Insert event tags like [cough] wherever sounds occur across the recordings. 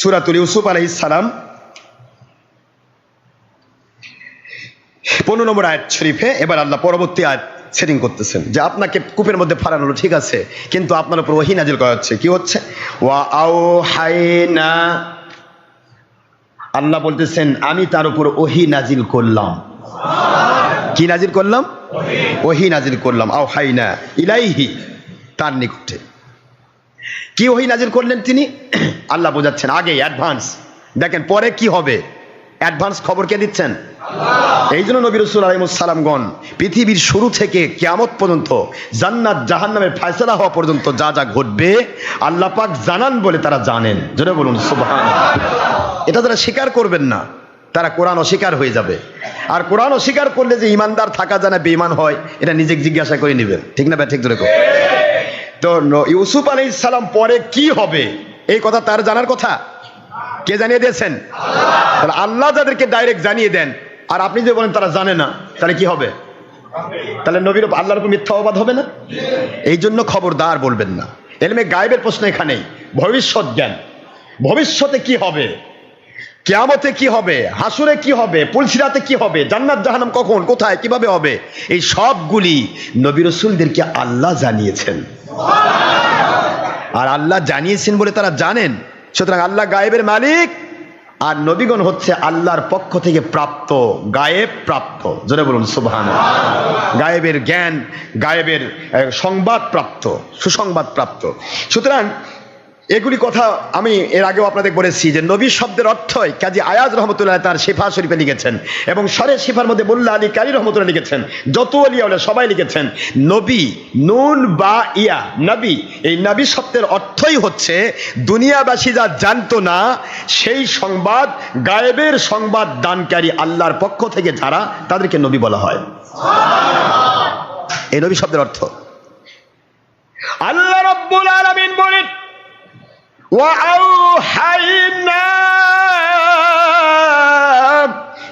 সুরাতুল ইউসুফ আলহিস সালাম। পনেরো নম্বর আয়াত শরীফে এবার আল্লাহ পরবর্তী আয়াত সেটিং করতেছেন যে আপনাকে কূপের মধ্যে হলো, ঠিক আছে কিন্তু আপনার উপর ওহি নাজিল করা হচ্ছে। কি হচ্ছে? ওয়া আও হাইনা আল্লাহ বলতেছেন আমি তার উপর ওহি নাজিল করলাম। কি নাজিল করলাম? ওহি নাজিল করলাম। আও হাই হাইনা ইলাইহি তার নিকটে। কি ওহি নাজিল করলেন তিনি? আল্লাহ বোঝাচ্ছেন আগে অ্যাডভান্স দেখেন পরে কি হবে? অ্যাডভান্স খবর কে দিচ্ছেন? এই জন্য নবী রসুল আলহিমসালামগণ পৃথিবীর শুরু থেকে কিয়ামত পর্যন্ত জান্নাত জাহান্নামের ফায়সালা হওয়া পর্যন্ত যা যা ঘটবে আল্লাহ পাক জানান বলে তারা জানেন। জোরে বলুন সুবহান এটা তারা স্বীকার করবেন না তারা কোরআন অস্বীকার হয়ে যাবে। আর কোরআন অস্বীকার করলে যে ইমানদার থাকা জানা বেঈমান হয় এটা নিজে জিজ্ঞাসা করে নেবেন। ঠিক না ভাই? ঠিক ধরে তো ইউসুফ আলী সালাম পরে কি হবে? এই কথা তার জানার কথা? কে জানিয়ে দিয়েছেন? তাহলে আল্লাহ যাদেরকে ডাইরেক্ট জানিয়ে দেন, আর আপনি যে বলেন তারা জানে না, তাহলে কি হবে? তাহলে নবীর আল্লাহর উপর মিথ্যা অবাদ হবে না? এই জন্য খবরদার বলবেন না। এলমে গায়েবের প্রশ্ন এখানেই। ভবিষ্যৎ জ্ঞান। ভবিষ্যতে কি হবে? কেয়ামতে কি হবে? হাসুরে কি হবে? পুলসিরাতে কি হবে? জান্নাত জাহান্নাম কখন? কোথায়? কীভাবে হবে? এই সবগুলি নবী রসুলদেরকে আল্লাহ জানিয়েছেন। আর আল্লাহ জানিয়েছেন বলে তারা জানেন। সুতরাং আল্লাহ গায়েবের মালিক আর নবীগণ হচ্ছে আল্লাহর পক্ষ থেকে প্রাপ্ত, গায়েব প্রাপ্ত। জোরে বলুন সুবহান গায়েবের জ্ঞান, গায়েবের সংবাদ প্রাপ্ত, সুসংবাদ প্রাপ্ত। সুতরাং এগুলি কথা আমি এর আগেও আপনাদের বলেছি যে নবী শব্দের অর্থই কাজী আয়াজ রহমতুল্লাহ তার শেফা শরীফে লিখেছেন এবং সরে শেফার মধ্যে মোল্লা আলী কালী রহমতুল্লাহ লিখেছেন, যত আলিয়া সবাই লিখেছেন, নবী, নুন, বা, ইয়া, নবী, এই নবী শব্দের অর্থই হচ্ছে দুনিয়াবাসী যা জানতো না, সেই সংবাদ, গায়েবের সংবাদ দানকারী আল্লাহর পক্ষ থেকে যারা, তাদেরকে নবী বলা হয়। এই নবী শব্দের অর্থ। আল্লাহ রব্বুল আলামিন وأوحينا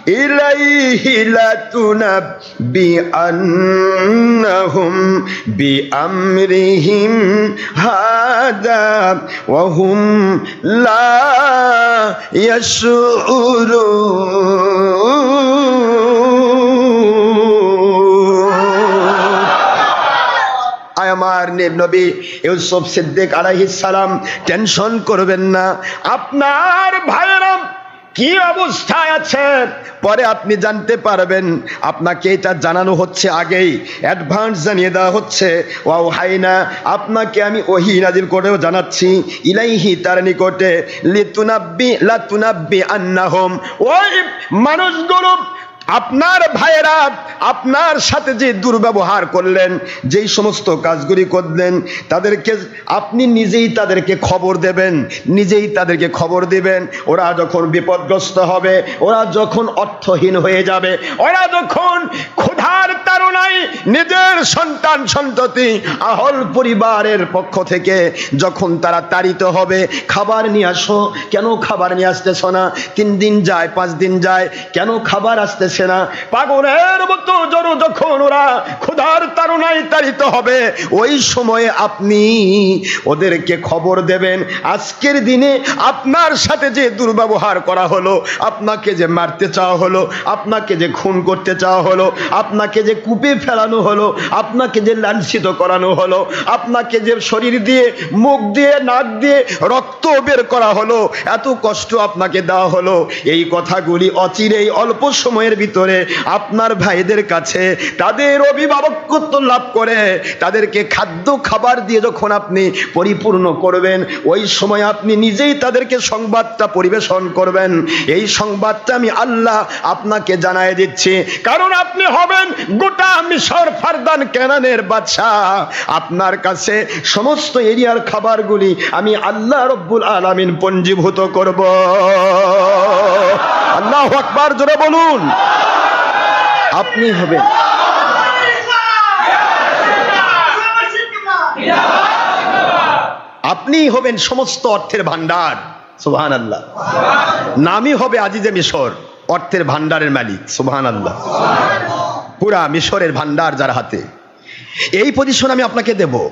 إليه لتنبئنهم بأمرهم هذا وهم لا يشعرون. আয় আমার ইউসুফ সিদ্দিক সালাম, টেনশন করবেন না। আপনার ভাইয়েরা কি অবস্থায় আছেন? পরে আপনি জানতে পারবেন, আপনাকে এটা জানানো হচ্ছে আগেই অ্যাডভান্স জানিয়ে দেওয়া হচ্ছে। ওয়াও হাইনা আপনাকে আমি ওহি নাজিল করেও জানাচ্ছি, ইলাইহি তার নিকটে, লিতুনাব্বি, লাতুনাব্বি আন্নাহুম। ওই মানুষগুলো আপনার ভাইয়েরা আপনার সাথে যে দুর্ব্যবহার করলেন, যেই সমস্ত কাজগুলি করলেন, তাদেরকে আপনি নিজেই তাদেরকে খবর দেবেন, নিজেই তাদেরকে খবর দিবেন, ওরা যখন বিপদগ্রস্ত হবে, ওরা যখন অর্থহীন হয়ে যাবে, ওরা যখন ক্ষুধার তারণায় নিজের সন্তান সন্ততি আহল পরিবারের পক্ষ থেকে যখন তারা তাড়িত হবে, খাবার নিয়ে আসো, কেন খাবার নিয়ে আসতেছ না? তিন দিন যায়, পাঁচ দিন যায়, কেন খাবার আসতেছে না পাগলের মতো জড় যখন ওরা, ক্ষুধার তারণায় তাড়িত হবে। ওই সময়ে আপনি ওদেরকে খবর দেবেন। আজকের দিনে আপনার সাথে যে দুর্ব্যবহার করা হলো, আপনাকে যে মারতে চাওয়া হলো, আপনাকে যে খুন করতে চাওয়া হলো, আপনাকে যে কূপে ফেলানো হলো, আপনাকে যে লাঞ্ছিত করানো হলো, আপনাকে যে শরীর দিয়ে, মুখ দিয়ে, নাক দিয়ে রক্ত বের করা হলো, এত কষ্ট আপনাকে দেওয়া হলো। এই কথাগুলি অচিরেই অল্প সময়ের ভিতরে আপনার ভাইদের কাছে তাদের অভিভাবকত্ব লাভ করে, তাদেরকে খাদ্য খাবার দিয়ে যখন আপনি পরিপূর্ণ করবেন, ওই সময় আপনি নিজেই তাদেরকে সংবাদটা পরিবেশন করবেন। এই সংবাদটা আমি আল্লাহ আপনাকে জানায় দিচ্ছি। কারণ আপনি হবেন গোটা মিশর ফারদান কেনানের বাদশাহ। আপনার কাছে সমস্ত এরিয়ার খাবারগুলি আমি আল্লাহ রব্বুল আলামিন পঞ্জীভূত করব। আল্লাহ আকবার, জোরে বলুন। আপনি হবেন। আপনি হবেন সমস্ত অর্থের ভান্ডার সুবহান আল্লাহ নামই হবে আজিজে মিশর, অর্থের ভান্ডারের মালিক। সুবহান আল্লাহ পুরা মিশরের ভান্ডার যার হাতে। এই পজিশন আমি আপনাকে দেব।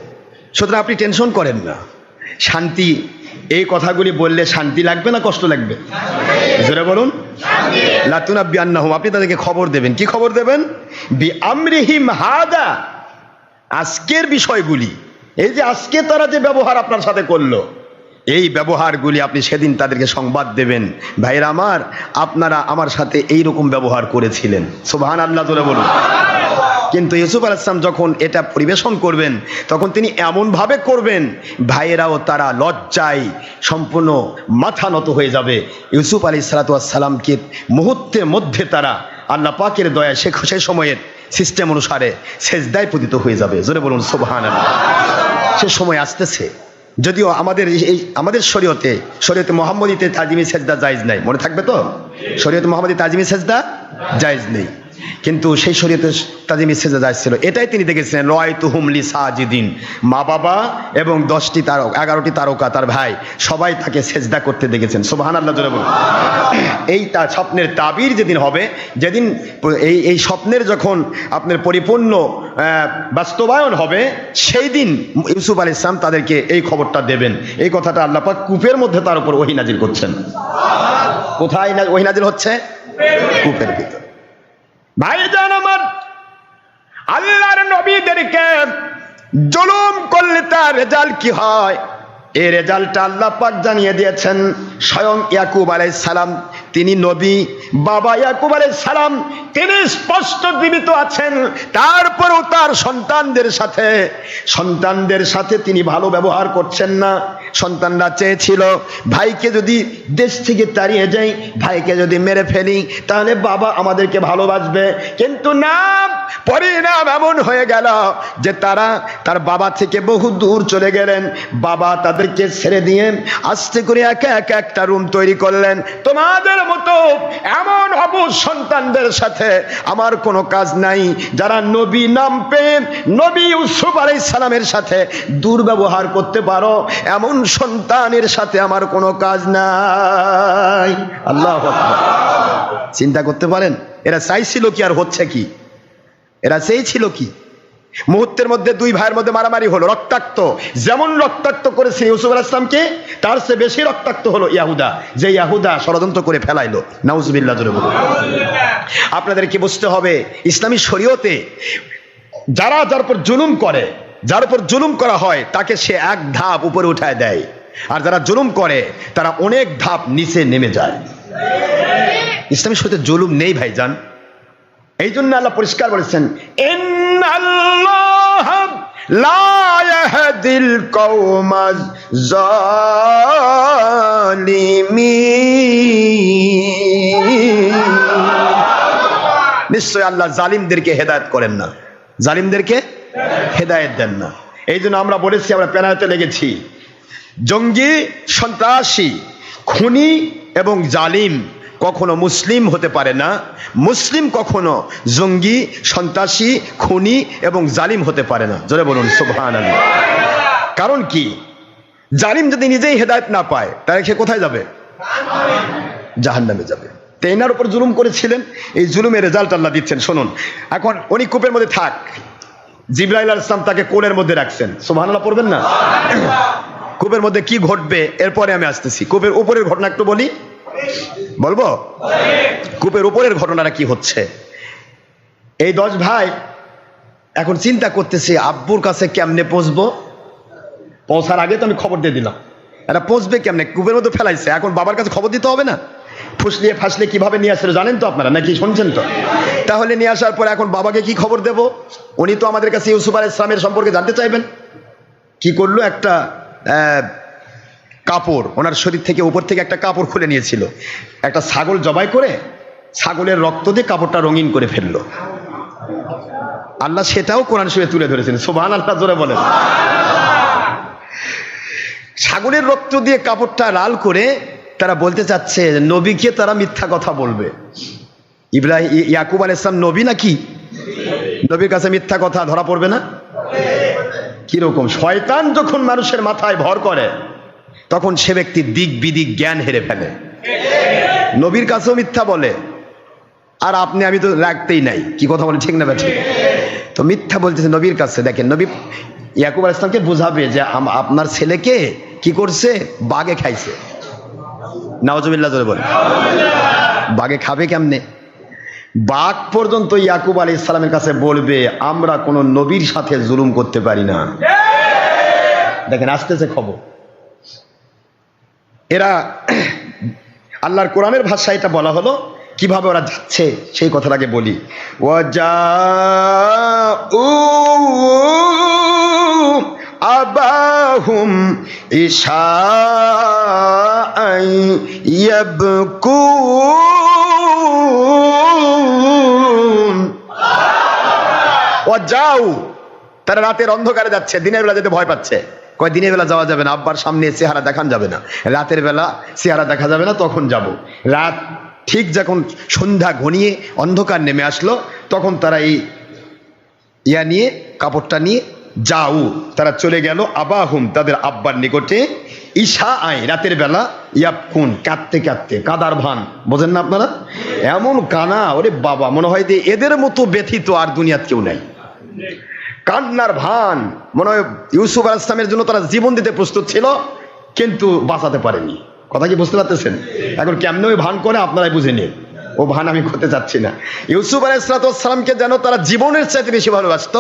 সুতরাং আপনি টেনশন করেন না। শান্তি এই কথাগুলি বললে শান্তি লাগবে না কষ্ট লাগবে? জোরে বলুন। লাতুনাব্বি আন্নাহুম আপনি তাদেরকে খবর দেবেন। কি খবর দেবেন? বি আমরিহিম হাদা, আজকের বিষয়গুলি। এই যে আজকে তারা যে ব্যবহার আপনার সাথে করল, এই ব্যবহারগুলি আপনি সেদিন তাদেরকে সংবাদ দেবেন। ভাইরা আমার, আপনারা আমার সাথে এই রকম ব্যবহার করেছিলেন। সুবহান আল্লাহ বলুন। কিন্তু ইউসুফ আল ইসলাম যখন এটা পরিবেশন করবেন, তখন তিনি এমনভাবে করবেন, ভাইয়েরাও তারা লজ্জায় সম্পূর্ণ মাথা নত হয়ে যাবে। ইউসুফ আলী সালাতামকে মুহূর্তের মধ্যে তারা আল্লাহ পাকের দয়া সে সে সময়ের সিস্টেম অনুসারে সেজদায় পতিত হয়ে যাবে। জোরে বলুন সুবহান সে সময় আসতেছে। যদিও আমাদের এই আমাদের শরীয়তে শরীয়তে মোহাম্মদীতে তাজিমি সেজদা জায়েজ নাই। মনে থাকবে তো? শরীয়তে মোহাম্মদী তাজিমি সেজদা জায়েজ নেই। কিন্তু সেই শরীয়তে তাজিমি সেজদা জায়েজ ছিল, এটাই তিনি দেখেছিলেন রয় তুহুমলি সাজিদিন। মা বাবা এবং দশটি তারক, এগারোটি তারকা তার ভাই, সবাই তাকে সেজদা করতে দেখেছেন। সোবাহান আল্লাহ এই তা স্বপ্নের তাবির যেদিন হবে, যেদিন এই এই স্বপ্নের যখন আপনার পরিপূর্ণ বাস্তবায়ন হবে, সেই দিন ইউসুফ আলী ইসলাম তাদেরকে এই খবরটা দেবেন। এই কথাটা আল্লাহ পাক কূপের মধ্যে তার উপর ওহি নাজিল করছেন। কোথায় না- ওহি হচ্ছে? কূপের ভিতর। ভাইজান আমার, আল্লাহর নবীদেরকে জুলুম করলে তার রেজাল্ট কি হয়? এই রেজাল্টটা আল্লাহ পাক জানিয়ে দিয়েছেন, স্বয়ং ইয়াকুব আলাই সালাম। তিনি নবী, বাবা ইয়াকুব আলাই সালাম, তিনি স্পষ্ট জীবিত আছেন। তারপরেও তার সন্তানদের সাথে সন্তানদের সাথে তিনি ভালো ব্যবহার করছেন না। সন্তানরা চেয়েছিল, ভাইকে যদি দেশ থেকে তাড়িয়ে যাই, ভাইকে যদি মেরে ফেলি, তাহলে বাবা আমাদেরকে ভালোবাসবে। কিন্তু না পরিণাম এমন হয়ে গেল যে তারা তার বাবা থেকে বহু দূর চলে গেলেন। বাবা তাদেরকে ছেড়ে দিয়ে আস্তে করে একা একা একটা রুম তৈরি করলেন। তোমাদের মতো এমন অবুজ সন্তানদের সাথে আমার কোনো কাজ নাই। যারা নবী নাম পেয়ে নবী ইউসুফ আলাইহিস সালামের সাথে দুর্ব্যবহার করতে পারো, এমন সন্তানের সাথে আমার কোনো কাজ নাই। আল্লাহ চিন্তা করতে পারেন, এরা চাইছিল কি আর হচ্ছে কি? এরা চেয়েছিল কি? মুহূর্তের মধ্যে দুই ভাইয়ের মধ্যে মারামারি হলো, রক্তাক্ত। যেমন রক্তাক্ত করেছে ইউসুফ আল ইসলামকে তার চেয়ে বেশি রক্তাক্ত হলো ইয়াহুদা। যে ইয়াহুদা ষড়যন্ত্র করে ফেলাইলো। বলুন। আপনাদেরকে বুঝতে হবে? ইসলামী শরীয়তে যারা যার উপর জুলুম করে যার উপর জুলুম করা হয়, তাকে সে এক ধাপ উপরে উঠায় দেয়। আর যারা জুলুম করে, তারা অনেক ধাপ নিচে নেমে যায়। ইসলামী শরীয়তে জুলুম নেই, ভাইজান। এই জন্য আল্লাহ পরিষ্কার বলেছেন নিশ্চয় আল্লাহ জালিমদেরকে হেদায়ত করেন না। জালিমদেরকে হেদায়েত দেন না। এই জন্য আমরা বলেছি, আমরা প্যানাতে লেগেছি। জঙ্গি, সন্ত্রাসী, খুনি এবং জালিম কখনো মুসলিম হতে পারে না। মুসলিম কখনো জঙ্গি, সন্ত্রাসী, খুনি এবং জালিম হতে পারে না। জোরে বলুন সুবহান কারণ কি? জালিম যদি নিজেই হেদায়ত না পায়, তাহলে সে কোথায় যাবে? জাহান্নামে যাবে। তো এনার উপর জুলুম করেছিলেন। এই জুলুমের রেজাল্ট আল্লাহ দিচ্ছেন। শুনুন, এখন উনি কূপের মধ্যে থাক। জিব্রাইল আল ইসলাম তাকে কোলের মধ্যে রাখছেন। সুবহানাল্লাহ, পড়বেন না? কূপের মধ্যে কি ঘটবে? এরপরে আমি আসতেছি। কূপের উপরের ঘটনা একটু বলি। বলব? কূপের উপরের ঘটনাটা কি হচ্ছে? এই দশ ভাই এখন চিন্তা করতেছে, আব্বুর কাছে কেমনে পৌঁছবো? পৌঁছার আগে তো আমি খবর দিয়ে দিলাম। এটা পৌঁছবে কেমনে? কূপের মধ্যে ফেলাইছে। এখন বাবার কাছে খবর দিতে হবে না? ফুসলিয়ে ফাসলে কীভাবে নিয়ে আসলে জানেন তো আপনারা? নাকি শুনছেন তো? তাহলে নিয়ে আসার পর এখন বাবাকে কি খবর দেব? উনি তো আমাদের কাছে ইউসুফ আল ইসলামের সম্পর্কে জানতে চাইবেন। কি করল? একটা কাপড়, ওনার শরীর থেকে উপর থেকে একটা কাপড় খুলে নিয়েছিল। একটা ছাগল জবাই করে ছাগলের রক্ত দিয়ে কাপড়টা রঙিন করে ফেলল। আল্লাহ সেটাও কোরআন শরীফে তুলে ধরেছেন। সোবান আল্লাহ জোরে বলেন। ছাগলের রক্ত দিয়ে কাপড়টা লাল করে তারা বলতে চাচ্ছে নবীকে তারা মিথ্যা কথা বলবে। ইব্রাহিম ইয়াকুব আল ইসলাম নবী নাকি? নবীর কাছে মিথ্যা কথা ধরা পড়বে না? কীরকম? শয়তান যখন মানুষের মাথায় ভর করে, তখন সে ব্যক্তি দিক বিদিক জ্ঞান হেরে ফেলে। নবীর কাছেও মিথ্যা বলে। আর আপনি, আমি তো রাখতেই নাই। কি কথা বলে, ঠিক না ঠিক তো মিথ্যা বলতেছে নবীর কাছে। দেখেন, নবী ইয়াকুব আল ইসলামকে বুঝাবে যে আপনার ছেলেকে কি করছে? বাগে খাইছে। নওয়াজবিল্লা ধরে বলে বাগে খাবে কেমনে? বাঘ পর্যন্ত ইয়াকুব আলী ইসলামের কাছে বলবে, আমরা কোনো নবীর সাথে জুলুম করতে পারি না। দেখেন, আসতেছে খবর। এরা [clears throat] আল্লাহর কোরআনের ভাষায় এটা বলা হলো। কীভাবে ওরা যাচ্ছে, সেই কথাটাকে বলি। আবাহুম ইশা ইয়াবকুন। যাও তারা রাতের অন্ধকারে যাচ্ছে, দিনের বেলা যেতে ভয় পাচ্ছে। কয়, দিনের বেলা যাওয়া যাবে না, আব্বার সামনে চেহারা দেখান যাবে না। রাতের বেলা চেহারা দেখা যাবে না, তখন যাব। রাত ঠিক যখন সন্ধ্যা ঘনিয়ে অন্ধকার নেমে আসলো, তখন তারা এই ইয়া নিয়ে, কাপড়টা নিয়ে যাও, তারা চলে গেল। আবাহুম, তাদের আব্বার নিকটে। ঈশা আয়, রাতের বেলা ইয়াবকুন, কাঁদতে কাঁদতে, কাদার ভান। বোঝেন না আপনারা? এমন কানা, ওরে বাবা, মনে হয় যে এদের মতো ব্যথিত আর দুনিয়াত কেউ নাই। কান্নার ভান, মনে হয় ইউসুফ আল ইসলামের জন্য তারা জীবন দিতে প্রস্তুত ছিল, কিন্তু বাঁচাতে পারেনি। কথা কি বুঝতে পারতেছেন? এখন কেমনে ওই ভান করে আপনারাই বুঝে নিন। ও ভান আমি করতে চাচ্ছি না। ইউসুফ আলাহ ইসলাতামকে যেন তারা জীবনের চাইতে বেশি ভালোবাসত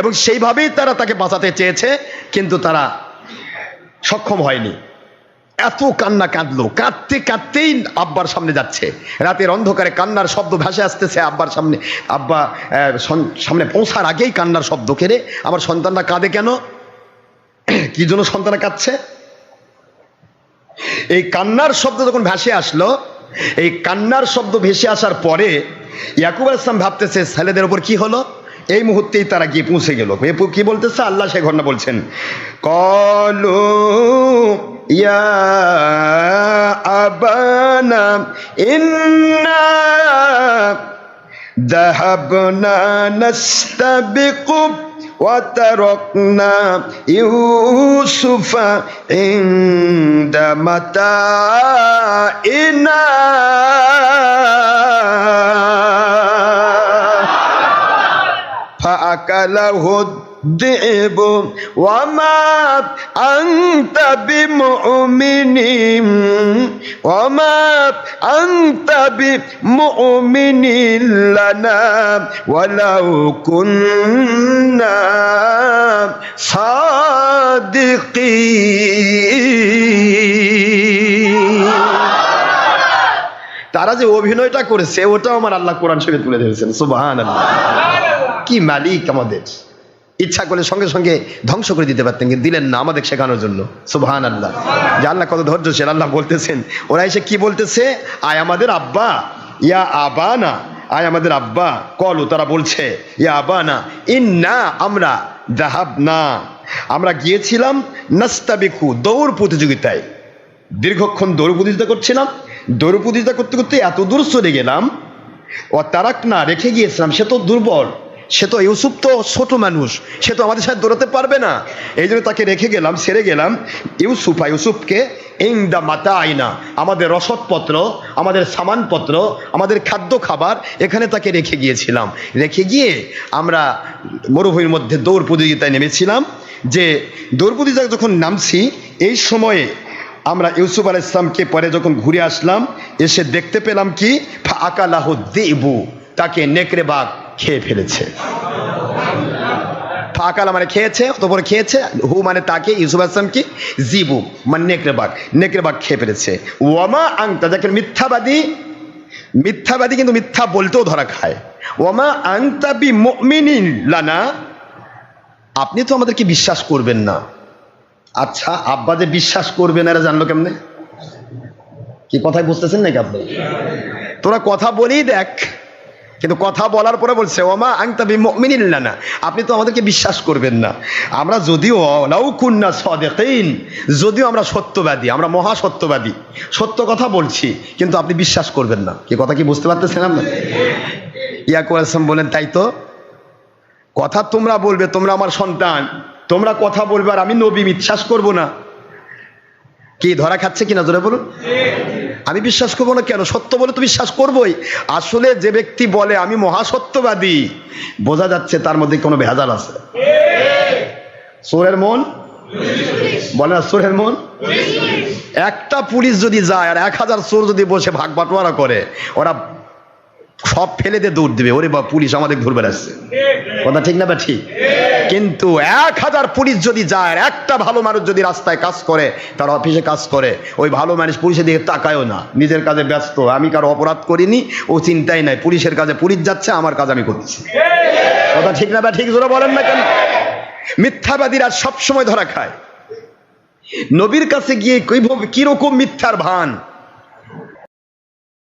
এবং সেইভাবেই তারা তাকে বাঁচাতে চেয়েছে, কিন্তু তারা সক্ষম হয়নি। এত কান্না কাঁদলো। কাঁদতে কাঁদতেই আব্বার সামনে যাচ্ছে। রাতের অন্ধকারে কান্নার শব্দ ভাসে আসতেছে আব্বার সামনে। আব্বা সামনে পৌঁছার আগেই কান্নার শব্দ কেড়ে আমার সন্তানরা কাঁদে কেন? কি জন্য সন্তানরা কাঁদছে? এই কান্নার শব্দ যখন ভাসে আসলো এই কান্নার শব্দ ভেসে আসার পরে ইয়াকুব আল ইসলাম ভাবতেছে ছেলেদের উপর কি হলো এই মুহূর্তেই তারা গিয়ে পৌঁছে গেল এ পু- কি বলতেছে আল্লাহ সে ঘটনা বলছেন কলো ইয়া আবানা ইন্না ذهبنا نستبق وتركنا يوسف عند متاعنا فأكله الذئب وما أنت بمؤمن وما أنت بمؤمن لنا ولو كنا তারা যে অভিনয়টা করেছে, ওটাও আমার আল্লাহ কোরআন শরীফে তুলে ধরেছেন। সুবাহান কি মালিক আমাদের। ইচ্ছা করলে সঙ্গে সঙ্গে ধ্বংস করে দিতে পারতেন, কিন্তু দিলেন না আমাদের শেখানোর জন্য। সুবহান আল্লাহ যে আল্লাহ কত ধৈর্যশীল, আল্লাহ বলতেছেন। ওরা এসে কি বলতেছে? আয় আমাদের আব্বা, ইয়া আবা না আয় আমাদের আব্বা। কলু, তারা বলছে, ইয়া আবা না ইন না আমরা দাহাব না আমরা গিয়েছিলাম নাস্তাবিকু, দৌড় প্রতিযোগিতায়। দীর্ঘক্ষণ দৌড় প্রতিযোগিতা করছিলাম। দৌড় প্রতিযোগিতা করতে করতে এত দূর সরে গেলাম। ও তারাক না রেখে গিয়েছিলাম, সে তো দুর্বল। সে তো ইউসুফ তো ছোট মানুষ, সে তো আমাদের সাথে দৌড়াতে পারবে না। এই জন্য তাকে রেখে গেলাম, সেরে গেলাম। ইউসুফা ইউসুফকে ইং দা মাতা আইনা আমাদের রসদপত্র, আমাদের সামানপত্র, আমাদের খাদ্য খাবার, এখানে তাকে রেখে গিয়েছিলাম। রেখে গিয়ে আমরা মরুভূমির মধ্যে দৌড় প্রতিযোগিতায় নেমেছিলাম, যে দৌড় প্রতিযোগিতায় যখন নামছি, এই সময়ে আমরা ইউসুফ আল ইসলামকে পরে যখন ঘুরে আসলাম, এসে দেখতে পেলাম কি আকালাহ দেবু তাকে নেকড়ে বাঘ খেয়ে ফেলেছে। ফাকালা মানে খেয়েছে, অতপর খেয়েছে, হু মানে তাকে, ইউসুফ আসলাম কি? জিবু মানে নেকড়ে বাঘ নেকড়ে বাঘ খেয়ে ফেলেছে। ওয়ামা আংতা যাকে মিথ্যাবাদী মিথ্যাবাদী কিন্তু মিথ্যা বলতেও ধরা খায়। ওয়ামা আংতাবি মুমিনিন লানা, আপনি তো আমাদেরকে বিশ্বাস করবেন না। আচ্ছা আব্বা যে বিশ্বাস করবেন এরা জানলো কেমনে? কি কথায় বুঝতেছেন নাকি আপনি? তোরা কথা বলেই দেখ। কিন্তু কথা বলার পরে বলছে, ওমা আংতাবি মুমিনিল্লা না আপনি তো আমাদেরকে বিশ্বাস করবেন না। আমরা যদিও লাউ কুন্না সাদিকিন, যদিও আমরা সত্যবাদী, আমরা মহা সত্যবাদী, সত্য কথা বলছি, কিন্তু আপনি বিশ্বাস করবেন না। কি কথা কি বুঝতে পারতেছেন আপনি? ইয়াকুব আসলাম বলেন, তাই তো? কথা তোমরা বলবে, তোমরা আমার সন্তান, তোমরা কথা বলবে আর আমি নবী বিশ্বাস করব না। কি, ধরা খাচ্ছে কিনা জোরে বলুন? আমি বিশ্বাস করব না কেন? সত্য বলে তো বিশ্বাস করবোই। আসলে যে ব্যক্তি বলে, আমি মহাসত্যবাদী, বোঝা যাচ্ছে তার মধ্যে কোনো ভেজাল আছে। সোরের মন? বলে না সোরের মন? একটা পুলিশ যদি যায় আর এক হাজার সোর যদি বসে ভাগ বাটোয়ারা করে, ওরা সব ফেলে দিয়ে দৌড় দিবে। ওরে বা পুলিশ আমাদের ঘুরে বেড়াচ্ছে। কথা ঠিক না বা ঠিক? কিন্তু এক হাজার পুলিশ যদি যায়, একটা ভালো মানুষ যদি রাস্তায় কাজ করে, তার অফিসে কাজ করে, ওই ভালো মানুষ পুলিশের দিকে তাকায়ও না। নিজের কাজে ব্যস্ত। আমি কারও অপরাধ করিনি, ও চিন্তাই নাই। পুলিশের কাজে পুলিশ যাচ্ছে, আমার কাজ আমি করছি। কথা ঠিক না বা ঠিক জোরে বলেন না কেন? মিথ্যাবাদীরা সবসময় ধরা খায়। নবীর কাছে গিয়ে কীরকম মিথ্যার ভান?